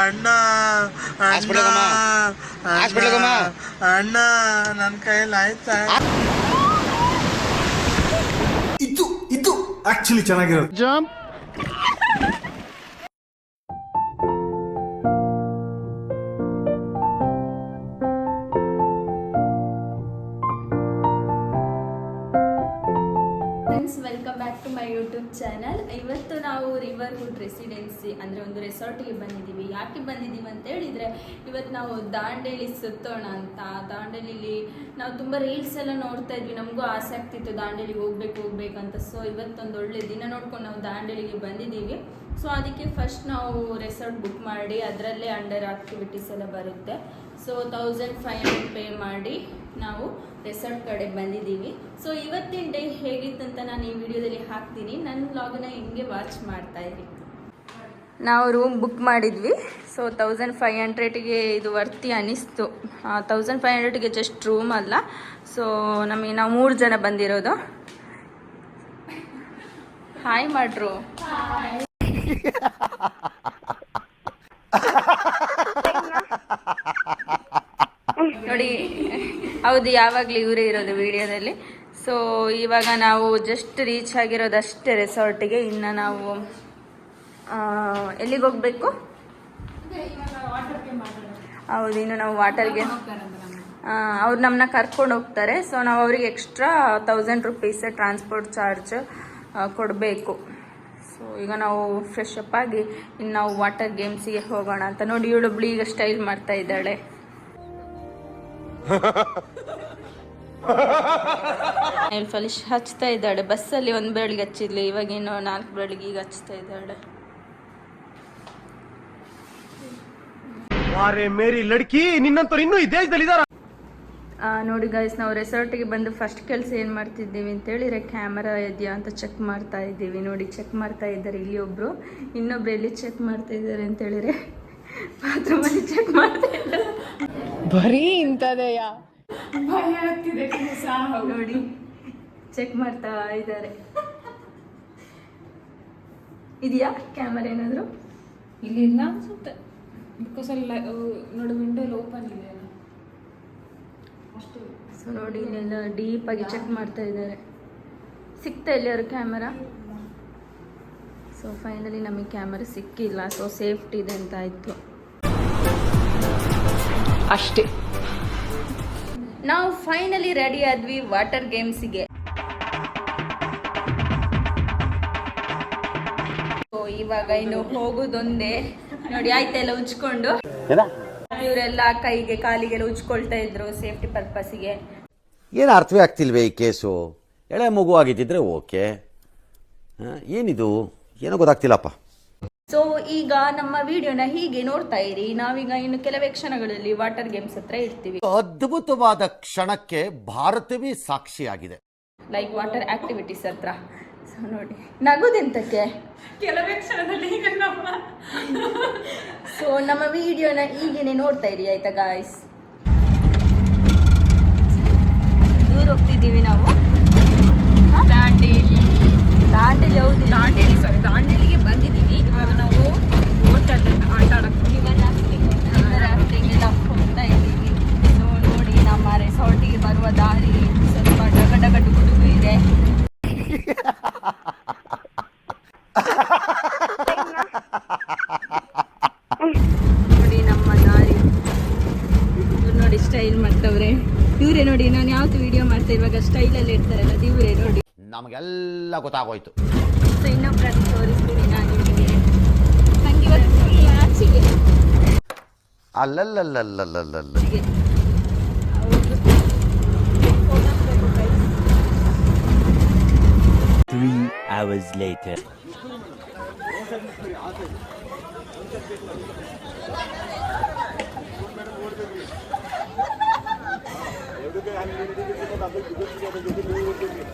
ಅಣ್ಣ ಅಣ್ಣ. ಅಣ್ಣ ನನ್ನ ಕೈಯಲ್ಲಿ ಆಯ್ತಾ? ಇದು ಇದು ಆಕ್ಚುಲಿ ಚೆನ್ನಾಗಿರೋದು. ಫ್ರೆಂಡ್ಸ್ ನಾವು ರಿವರ್ ಗುಡ್ ರೆಸಿಡೆನ್ಸಿ ಅಂದರೆ ಒಂದು ರೆಸಾರ್ಟಿಗೆ ಬಂದಿದ್ದೀವಿ. ಯಾಕೆ ಬಂದಿದ್ದೀವಿ ಅಂತ ಹೇಳಿದರೆ ಇವತ್ತು ನಾವು ದಾಂಡೇಲಿ ಸುತ್ತೋಣ ಅಂತ. ದಾಂಡೇಲಿಲಿ ನಾವು ತುಂಬ ರೀಲ್ಸ್ ಎಲ್ಲ ನೋಡ್ತಾ ಇದ್ವಿ. ನಮಗೂ ಆಸೆ ಆಗ್ತಿತ್ತು ದಾಂಡೇಲಿಗೆ ಹೋಗ್ಬೇಕು ಹೋಗ್ಬೇಕು ಅಂತ. ಸೊ ಇವತ್ತೊಂದು ಒಳ್ಳೆ ದಿನ ನೋಡ್ಕೊಂಡು ನಾವು ದಾಂಡೇಲಿಗೆ ಬಂದಿದ್ದೀವಿ. ಸೊ ಅದಕ್ಕೆ ಫಸ್ಟ್ ನಾವು ರೆಸಾರ್ಟ್ ಬುಕ್ ಮಾಡಿ, ಅದರಲ್ಲೇ ಅಂಡರ್ ಆಕ್ಟಿವಿಟೀಸ್ ಎಲ್ಲ ಬರುತ್ತೆ. So thousand five hundred pay ಮಾಡಿ ನಾವು ರೆಸಾರ್ಟ್ ಕಡೆ ಬಂದಿದ್ದೀವಿ. ಸೊ ಇವತ್ತಿನ ಡೇ ಹೇಗಿತ್ತು ಅಂತ ನಾನು ಈ ವಿಡಿಯೋದಲ್ಲಿ ಹಾಕ್ತೀನಿ. ನನ್ನ ವ್ಲಾಗನ್ನ ಹಿಂಗೆ ವಾಚ್ ಮಾಡ್ತಾ ಇದ್ರಿ ನಾವು ರೂಮ್ ಬುಕ್ ಮಾಡಿದ್ವಿ. ಸೊ ತೌಸಂಡ್ ಫೈವ್ ಹಂಡ್ರೆಡ್ಗೆ ಇದು ವರ್ತಿ ಅನಿಸ್ತು. ತೌಸಂಡ್ ಫೈವ್ ಹಂಡ್ರೆಡ್ಗೆ ಜಸ್ಟ್ ರೂಮ್ ಅಲ್ಲ. ಸೊ ನಮಗೆ ನಾವು ಮೂರು ಜನ ಬಂದಿರೋದು. ಹಾಯ್ ಮಾಡ್ರು ನೋಡಿ, ಹೌದು, ಯಾವಾಗಲೂ ಇವರೇ ಇರೋದು ವಿಡಿಯೋದಲ್ಲಿ. ಸೊ ಇವಾಗ ನಾವು ಜಸ್ಟ್ ರೀಚ್ ಆಗಿರೋದಷ್ಟೇ ರೆಸಾರ್ಟಿಗೆ ಇನ್ನು ನಾವು ಎಲ್ಲಿಗೆ ಹೋಗ್ಬೇಕು? ಹೌದು, ಇನ್ನು ನಾವು ವಾಟರ್ಗೆ ಅವ್ರು ನಮ್ಮನ್ನ ಕರ್ಕೊಂಡು ಹೋಗ್ತಾರೆ. ಸೊ ನಾವು ಅವ್ರಿಗೆ extra thousand rupees transport charge ಕೊಡಬೇಕು. ಸೊ ಈಗ ನಾವು ಫ್ರೆಶ್ ಅಪ್ ಆಗಿ ಇನ್ನು ನಾವು ವಾಟರ್ ಗೇಮ್ಸಿಗೆ ಹೋಗೋಣ ಅಂತ ನೋಡಿ ಇವಳೊಬ್ಳು ಈಗ ಸ್ಟೈಲ್ ಮಾಡ್ತಾ ಇದ್ದಾಳೆ. ಫಲಿಶ್ ಹಚ್ತಾ ಇದ್ದಾಳೆ. ಬಸ್ಸಲ್ಲಿ ಒಂದು ಬೆಳಿಗ್ಗೆ ಹಚ್ಚಿದ್ಲಿ. ಇವಾಗೇನು ಇನ್ನು ನಾಲ್ಕು ಬೆಳಿಗ್ಗೆ ಈಗ ಹಚ್ತಾ ಇದ್ದಾಳೆ. ಮೇರಿ ಲಡ್ಕಿ ನಿನ್ನಂತವ್ರು ಇನ್ನೂ ಈ ದೇಶದಲ್ಲಿ ಇದಾರ ನೋಡಿ ಗೈಸ್ ನಾವು ರೆಸಾರ್ಟಿಗೆ ಬಂದು ಫಸ್ಟ್ ಕೆಲಸ ಏನು ಮಾಡ್ತಿದ್ದೀವಿ ಅಂತೇಳಿದ್ರೆ ಕ್ಯಾಮರಾ ಇದೆಯಾ ಅಂತ ಚೆಕ್ ಮಾಡ್ತಾ ಇದ್ದೀವಿ. ನೋಡಿ ಚೆಕ್ ಮಾಡ್ತಾ ಇದ್ದಾರೆ ಇಲ್ಲಿ ಒಬ್ಬರು ಇನ್ನೊಬ್ರು ಎಲ್ಲಿ ಚೆಕ್ ಮಾಡ್ತಾ ಇದ್ದಾರೆ ಅಂತೇಳಿದ್ರೆ ಬಾತ್ರೂಮಲ್ಲಿ ಚೆಕ್ ಮಾಡ್ತಾ ಇದ್ದಾರೆ. ಬರೀ ಇಂಥದೆಯಾ? ನೋಡಿ ಚೆಕ್ ಮಾಡ್ತಾ ಇದ್ದಾರೆ. ಇದೆಯಾ ಕ್ಯಾಮರಾ ಏನಾದರೂ? ಇಲ್ಲಿ ಇಲ್ಲ ಅನ್ಸುತ್ತೆ. ಬಿಕಾಸ್ ಅಲ್ಲಿ ನೋಡಿ ವಿಂಡೋ ಓಪನ್ ಇದೆ. ಸೊ ನೋಡಿ ಇಲ್ಲೆಲ್ಲ ಡೀಪಾಗಿ ಚೆಕ್ ಮಾಡ್ತಾ ಇದ್ದಾರೆ. ಸಿಕ್ತಾ ಇಲ್ಲ ಅವರು ಕ್ಯಾಮರಾ ಸೊ ಫೈನಲಿ ನಮಗೆ ಕ್ಯಾಮರಾ ಸಿಕ್ಕಿಲ್ಲ. ಸೊ ಸೇಫ್ಟಿ ಇದೆ ಅಂತ ಆಯಿತು. ಅಷ್ಟೇ. ನಾವು ಫೈನಲಿ ರೆಡಿ ಆದ್ವಿ ವಾಟರ್ ಗೇಮ್ಸಿಗೆ ಸೊ ಇವಾಗ ಇನ್ನು ಹೋಗೋದೊಂದೇ. ನೋಡಿ ಆಯ್ತೆಲ್ಲ ಉಜ್ಕೊಂಡು? ಇವರೆಲ್ಲ ಕೈಗೆ ಕಾಲಿಗೆಲ್ಲ ಉಜ್ಕೊಳ್ತಾ ಇದ್ರು ಸೇಫ್ಟಿ ಪರ್ಪಸ್ಗೆ ಏನು ಅರ್ಥವೇ ಆಗ್ತಿಲ್ವೇ ಈ ಕೇಸು? ಎಳೆ ಮಗು ಆಗಿದ್ದಿದ್ರೆ ಓಕೆ. ಏನಿದು? ಏನೋ ಗೊತ್ತಾಗ್ತಿಲ್ಲಪ್ಪ. ಸೊ ಈಗ ನಮ್ಮ ವಿಡಿಯೋನ ಹೀಗೆ ನೋಡ್ತಾ ಇರಿ. ನಾವೀಗ ಇನ್ನು ಕೆಲವೇ ಕ್ಷಣಗಳಲ್ಲಿ ವಾಟರ್ ಗೇಮ್ಸ್ ಹತ್ರ ಇರ್ತೀವಿ. ಅದ್ಭುತವಾದ ಕ್ಷಣಕ್ಕೆ ಭಾರತವೇ ಸಾಕ್ಷಿಯಾಗಿದೆ. ಲೈಕ್ ವಾಟರ್ ಆಕ್ಟಿವಿಟೀಸ್ ಹತ್ರ. ನೋಡಿ ನಗುದೆಂತಕ್ಕೆ ಕೆಲವೇ ಕ್ಷಣದಲ್ಲಿ ಈಗ ನಮ್ಮ ಸೊ ನಮ್ಮ ವಿಡಿಯೋನ ಈಗೇನೆ ನೋಡ್ತಾ ಇರಿ ಆಯ್ತಾ ಗಾಯ್ಸ್ ದೂರ ಹೋಗ್ತಿದ್ದೀವಿ ನಾವು. ದಾಂಡೇಲಿ. ದಾಂಡೇಲಿ ಹೌದು. ದಾಂಡೇಲಿ ಸಾರಿ ದಾಂಡೇಲಿಗೆ ಬಂದಿದ್ದೀವಿ ಇವಾಗ ನಾವು ಹೋಟೆಲ್ ಆಟ ಆಡಕ್ಕೆ ರಾಫ್ಟಿಂಗ್ ಎಲ್ಲ ಹೋಗ್ತಾ ಇದ್ದೀವಿ ಸೊ ನೋಡಿ ನಮ್ಮ ರೆಸಾರ್ಟಿಗೆ ಬರುವ ದಾರಿ ಸ್ವಲ್ಪ ಡಗ ಡಗ ಡುಗು ಡುಗು ಇದೆ ನೋಡಿ ನಮ್ಮ ದಾರಿ ಇವ್ರು ನೋಡಿ ಸ್ಟೈಲ್ ಮಾಡ್ತವ್ರೆ ಇವರೇ ನೋಡಿ ನಾನು ಯಾವತ್ತು ವಿಡಿಯೋ ಮಾಡ್ತಾ ಇರುವಾಗ ಸ್ಟೈಲಲ್ಲಿ ಇರ್ತಾರಲ್ಲ ಇವರೇ ನೋಡಿ ನಮಗೆಲ್ಲ ಗೊತ್ತಾಗೋಯ್ತು ಸೊ ಇನ್ನೊಬ್ಬರನ್ನು ತೋರಿಸ್ತೀನಿ ನಾನು ನಿಮಗೆ ನಂಗೆ ಇವತ್ತು ಆಚೆಗೆ ಅಲ್ಲಲ್ಲಲ್ಲಲ್ಲಲ್ಲಲ್ಲ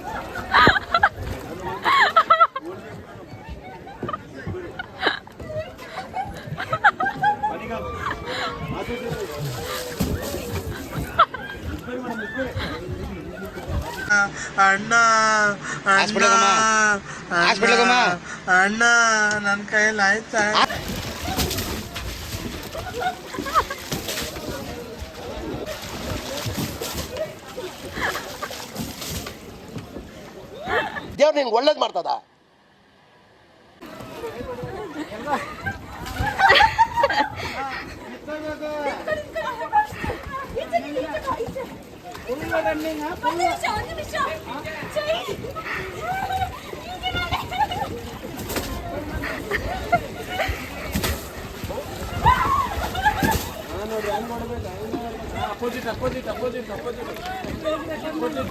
ಅಣ್ಣ ಅಣ್ಣ ನನ್ನ ಕೈಯಲ್ಲಿ ಆಯ್ತಾ? ದೇವ್ರು ನಿಂಗೆ ಒಳ್ಳೇದು ಮಾಡ್ತದ? Opposite opposite opposite opposite opposite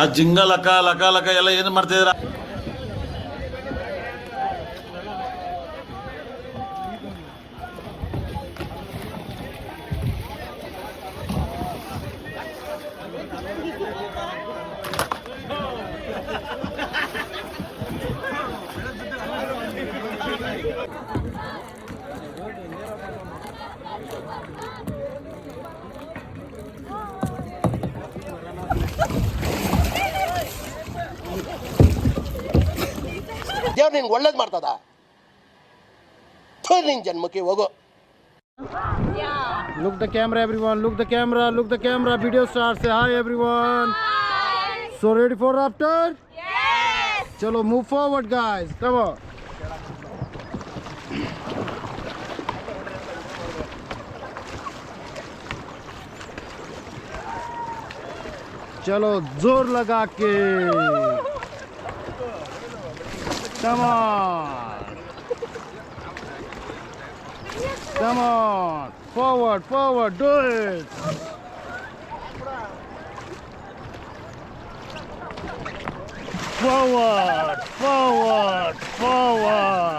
ಆ ಜಿಂಗ ಲಕ ಲಕ ಲಕ ಎಲ್ಲ ಏನು ಮಾಡ್ತಿದ್ದೀರಾ? ದೇವ್ರು ನಿನ್ಗೆ ಒಳ್ಳೇದು ಮಾಡ್ತದ ಥು, ನಿನ್ ಜನ್ಮಕ್ಕೆ ಹೋಗು Look the camera, everyone. Look the camera. Look the camera. Video start. Say hi, everyone. So ready for after? Yes. Chalo, move forward, guys. Come on. चलो जोर लगा के Come on. Come on. Forward, forward. Do it. Forward, forward, forward.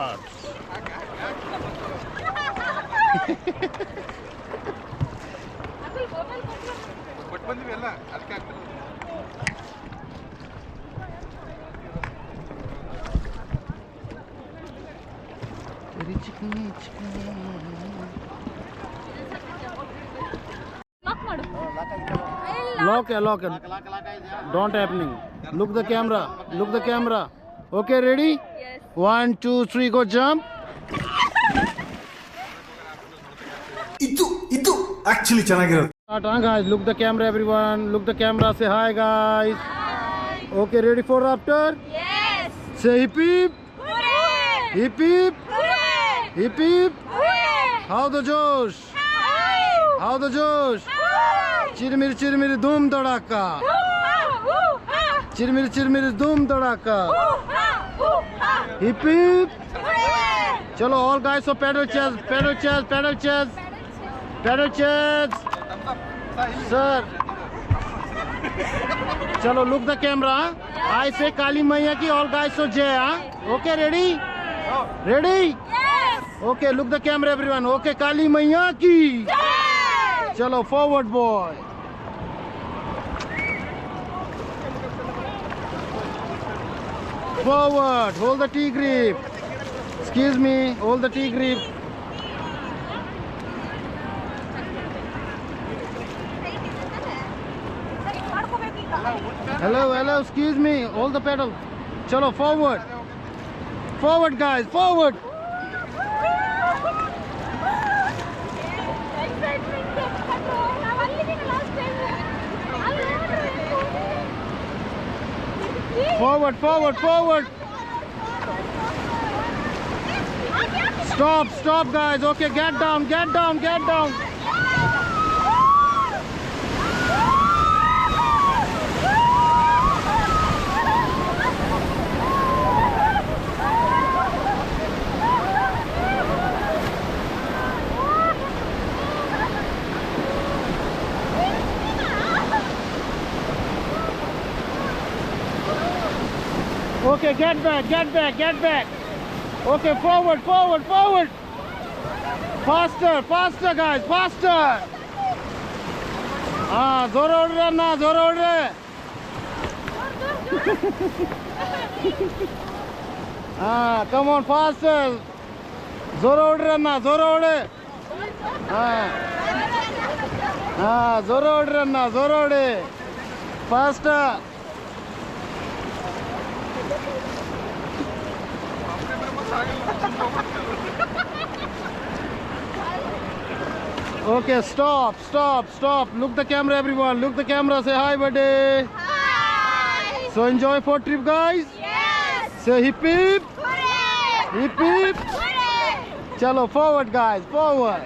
Okay lock don't happening look the camera look the camera okay ready one two three go jump actually चला look the camera everyone look the camera say hi guys okay ready for after say hip hip hip hip hip hip how the josh how the josh चिरमिर चिरमिर धूम धड़ाका। चिरमिर चिरमिर धूम धड़ाका। Hip hip. चलो all guys so paddle chase paddle chase paddle chase paddle chase sir चलो look the camera I say Kali मैया की ऑल गाइस सो जय okay ready ready okay look the camera everyone okay Kali मैया की। चलो forward boy Forward, hold the T grip. Excuse me, hold the T grip. Hello, hello, excuse me, hold the pedal. Chalo, forward. Forward, guys, forward. Forward, forward, forward. Stop, stop, guys. Okay, get down, get down, get down. Okay, get back, get back, get back. Okay, forward, forward, forward. Faster, faster guys, faster. Ah, zor orre na, zor orre. ah, come on, faster. Zor orre na, zor orre. Ah, ah, zor orre na, zor orre. Faster. Okay, stop, stop, stop. Look the camera, everyone. Look the camera. Say hi, buddy. Hi. So enjoy for trip, guys. Yes. Say hip hip. Hip hip. Chalo, forward, guys. Forward.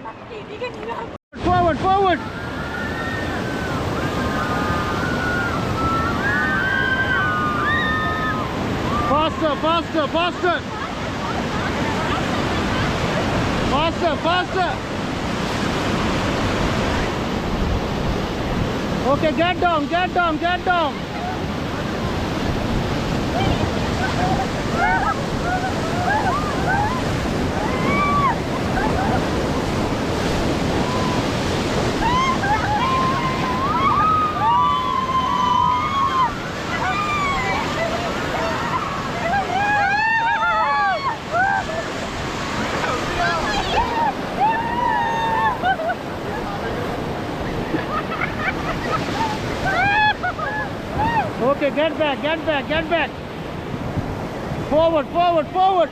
Forward, forward. Faster, faster, faster. Faster, faster. Okay, get down, get down, get down. Get back, get back, get back. Forward, forward, forward.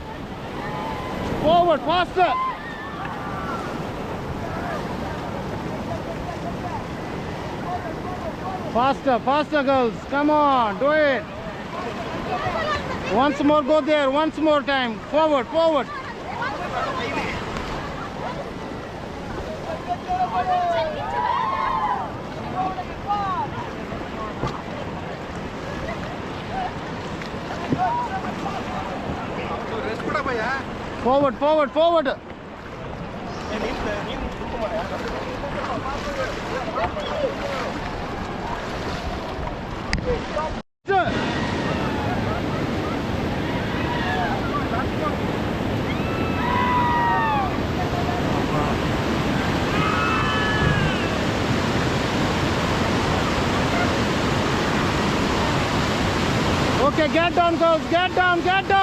Forward, faster. Faster, faster, girls. Come on, do it. Once more, go there. Once more time. Forward, forward. Forward, forward, forward. Okay, get down, girls. Get down, get down.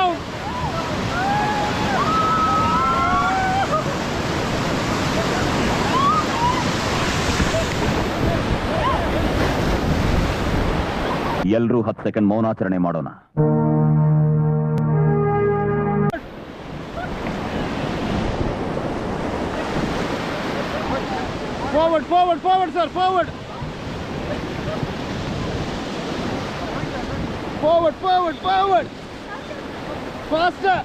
Second ಮೌನಾಚರಣೆ ಮಾಡೋಣ Forward, forward, forward, sir, forward. Forward, forward, forward. Faster.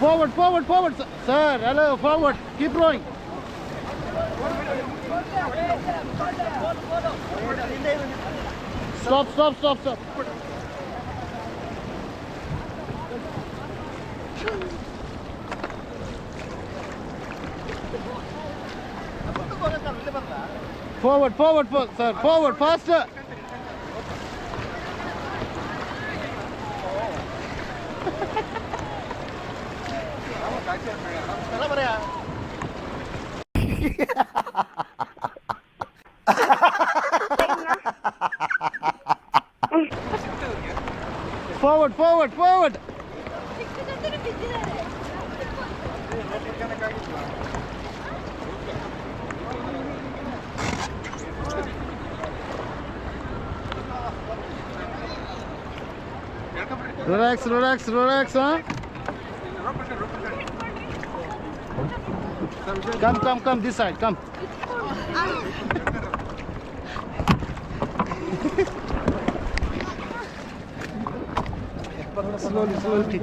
Forward, forward, forward, sir. Sir, hello, forward. Keep rowing. Stop, stop, stop, stop. Forward, forward, for, sir. Forward, faster. forward, forward, forward. Relax, relax, relax, huh? Come, come, come this side, come. slowly, slowly.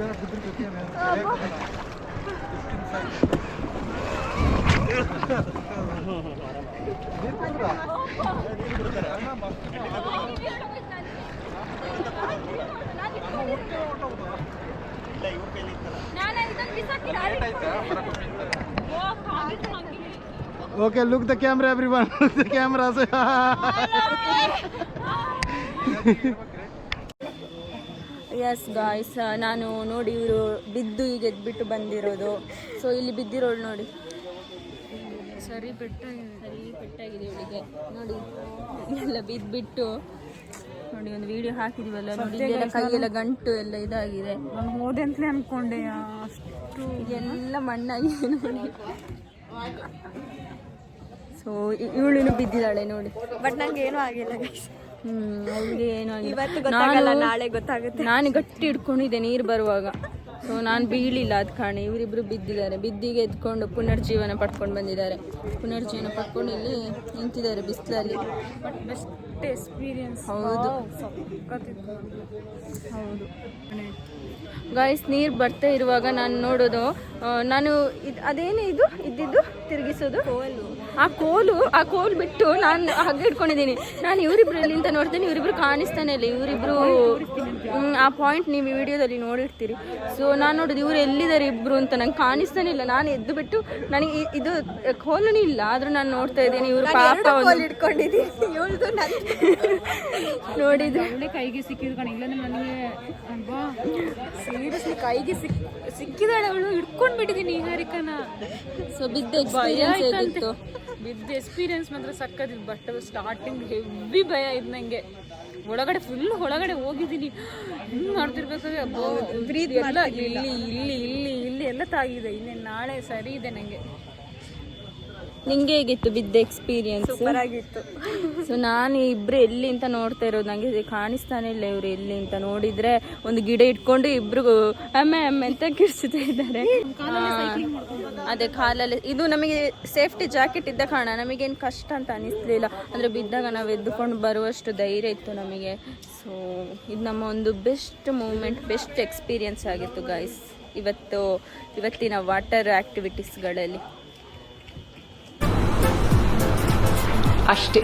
Okay, look the camera, everyone. Look the camera. Say yes guys ನಾನು ನೋಡಿ ಇವರು ಬಿದ್ದು ಈಗ ಎದ್ಬಿಟ್ಟು ಬಂದಿರೋದು. So ಇಲ್ಲಿ ಬಿದ್ದಿರೋಳು ನೋಡಿ. ಸರಿ ಬೆಟ್ಟ ಸರಿ ಪೆಟ್ಟಾಗಿದೆ ಇವಳಿಗೆ. ನೋಡಿ ಎಲ್ಲ ಬಿದ್ದುಬಿಟ್ಟು ನೋಡಿ ಒಂದು ವಿಡಿಯೋ ಹಾಕಿದೀವಲ್ಲ ನೋಡಿ ಎಲ್ಲ ಕೈಯೆಲ್ಲ ಗಂಟು ಎಲ್ಲ ಇದಾಗಿದೆ. ನಾನು ಹೋದೆ ಅಂತಲೇ ಅನ್ಕೊಂಡೆ ಅಷ್ಟು ಇದೆಲ್ಲ ಮಣ್ಣಾಗಿ ನೋಡಿ ಸೊ ಇವಳು ಬಿದ್ದಿದ್ದಾಳೆ ನೋಡಿ. ಬಟ್ ನಂಗೆ ಏನೂ ಆಗಿಲ್ಲ ಹ್ಮ್ ಅವಳಿಗೆ ಏನು ಆಗಿಲ್ಲ. ನಾನು- ನಾಳೆ ಗೊತ್ತಾಗುತ್ತೆ. ನಾನು ಗಟ್ಟಿ ಹಿಡ್ಕೊಂಡಿದ್ದೆ ನೀರು ಬರುವಾಗ. ಸೊ ನಾನು ಬೀಳಿಲ್ಲ ಅದ್ ಕಾರಣ. ಇವರಿಬ್ರು ಬಿದ್ದಿದ್ದಾರೆ. ಬಿದ್ದಿಗೆ ಎತ್ಕೊಂಡು ಪುನರ್ಜೀವನ ಪಡ್ಕೊಂಡು ಬಂದಿದ್ದಾರೆ. ಪುನರ್ಜೀವನ ಪಡ್ಕೊಂಡು ಇಲ್ಲಿ ನಿಂತಿದ್ದಾರೆ ಬಿಸಿಲಲ್ಲಿ. ಬಟ್ ಬೆಸ್ಟ್ ಎಕ್ಸ್ಪೀರಿಯನ್ಸ್ ಹೌದು ಹೌದು. ಗಾಯ್ಸ್ ನೀರು ಬರ್ತಾ ಇರುವಾಗ ನಾನು ನೋಡೋದು ನಾನು ಇದು ಅದೇನೇ ಇದು? ಇದ್ದಿದ್ದು? ತಿರುಗಿಸೋದು? ಕೋಲು. ಆ ಕೋಲು ಆ ಕೋಲ್ ಬಿಟ್ಟು ನಾನು ಹಗ್ಗ ಇಟ್ಕೊಂಡಿದ್ದೀನಿ ನಾನು ಇವರಿಬ್ರು ಇಲ್ಲಿಂದ ನೋಡ್ತೀನಿ ಇವರಿಬ್ರು ಕಾಣಿಸ್ತಾನೆ ಇಲ್ಲ. ಇವರಿಬ್ರು ಆ ಪಾಯಿಂಟ್ ನೀವು ವಿಡಿಯೋದಲ್ಲಿ ನೋಡಿರ್ತೀರಿ. ಸೊ ನಾನು ನೋಡೋದು ಇವ್ರು ಎಲ್ಲಿದ್ದಾರೆ ಇಬ್ರು ಅಂತ ನಂಗೆ ಕಾಣಿಸ್ತಾನೆ ಇಲ್ಲ. ನಾನು ಎದ್ದು ಬಿಟ್ಟು ನನಗೆ ಇದು ಕೋಲನೇ ಇಲ್ಲ. ಆದ್ರೂ ನಾನು ನೋಡ್ತಾ ಇದ್ದೀನಿ ಇವರು ಪಾಪ ನೋಡಿದ್ರೆ. ಕೈಗೆ ಸಿಕ್ಕಿದ್ರು ಕಣ. ಇಲ್ಲಾಂದ್ರೆ ನನಗೆ ಸೀರಿಯಸ್ಲಿ ಕೈಗೆ ಸಿಕ್ ಸಿಕ್ಕಿದಾಳೆ ಅವಳು. ಹಿಡ್ಕೊಂಡ್ಬಿಟ್ಟಿದ್ದೀನಿ ಬಿಟ್ಟಿದ್ದೀನಿ ನಿಹಾರಿಕನ ಸೊ ಬಿದ್ದೆ ಎಕ್ಸ್ಪೀರಿಯನ್ಸ್ ಹೇಗಿತ್ತು? ಬಿದ್ದ ಎಕ್ಸ್ಪೀರಿಯನ್ಸ್ ಮಾತ್ರ ಸಕ್ಕತ್ತಿತ್ತು ಬಟ್ ಸ್ಟಾರ್ಟಿಂಗ್ ಹೆವಿ ಭಯ ಇದ್ ನಂಗೆ. ಒಳಗಡೆ ಫುಲ್ ಒಳಗಡೆ ಹೋಗಿದ್ದೀನಿ. ಹಿಂಗ್ ಮಾಡ್ತಿರ್ಬೇಕಾದ್ರೆ ಎಲ್ಲ ಇಲ್ಲಿ ಇಲ್ಲಿ ಇಲ್ಲಿ ಇಲ್ಲಿ ಎಲ್ಲ ತಾಗಿದೆ. ಇನ್ನೇನು ನಾಳೆ ಸರಿ ಇದೆ ನಂಗೆ. ನಿಂಗೆ ಹೇಗಿತ್ತು ಬಿದ್ದ ಎಕ್ಸ್ಪೀರಿಯನ್ಸ್ ಸೂಪರ್ ಆಗಿತ್ತು. ಸೊ ನಾನು ಇಬ್ರು ಎಲ್ಲಿ ಅಂತ ನೋಡ್ತಾ ಇರೋದು ನಂಗೆ ಕಾಣಿಸ್ತಾನೆ ಇಲ್ಲ ಇವ್ರು ಎಲ್ಲಿ ಅಂತ ನೋಡಿದ್ರೆ ಒಂದು ಗಿಡ ಇಟ್ಕೊಂಡು ಇಬ್ರು ಅಮ್ಮೆ ಅಮ್ಮೆ ಅಂತ ಕಿರ್ಸ್ತಾ ಇದ್ದಾರೆ. ಅದೇ ಕಾಲಲ್ಲಿ. ಇದು ನಮಗೆ ಸೇಫ್ಟಿ ಜಾಕೆಟ್ ಇದ್ದ ಕಾರಣ ನಮಗೇನು ಕಷ್ಟ ಅಂತ ಅನಿಸ್ಲಿಲ್ಲ. ಅಂದರೆ ಬಿದ್ದಾಗ ನಾವು ಎದ್ದುಕೊಂಡು ಬರುವಷ್ಟು ಧೈರ್ಯ ಇತ್ತು ನಮಗೆ. ಸೊ ಇದು ನಮ್ಮ ಒಂದು ಬೆಸ್ಟ್ ಮೂಮೆಂಟ್ ಬೆಸ್ಟ್ ಎಕ್ಸ್ಪೀರಿಯನ್ಸ್ ಆಗಿತ್ತು ಗೈಸ್ ಇವತ್ತು ಇವತ್ತಿನ ವಾಟರ್ ಆ್ಯಕ್ಟಿವಿಟೀಸ್ಗಳಲ್ಲಿ ಅಷ್ಟೇ.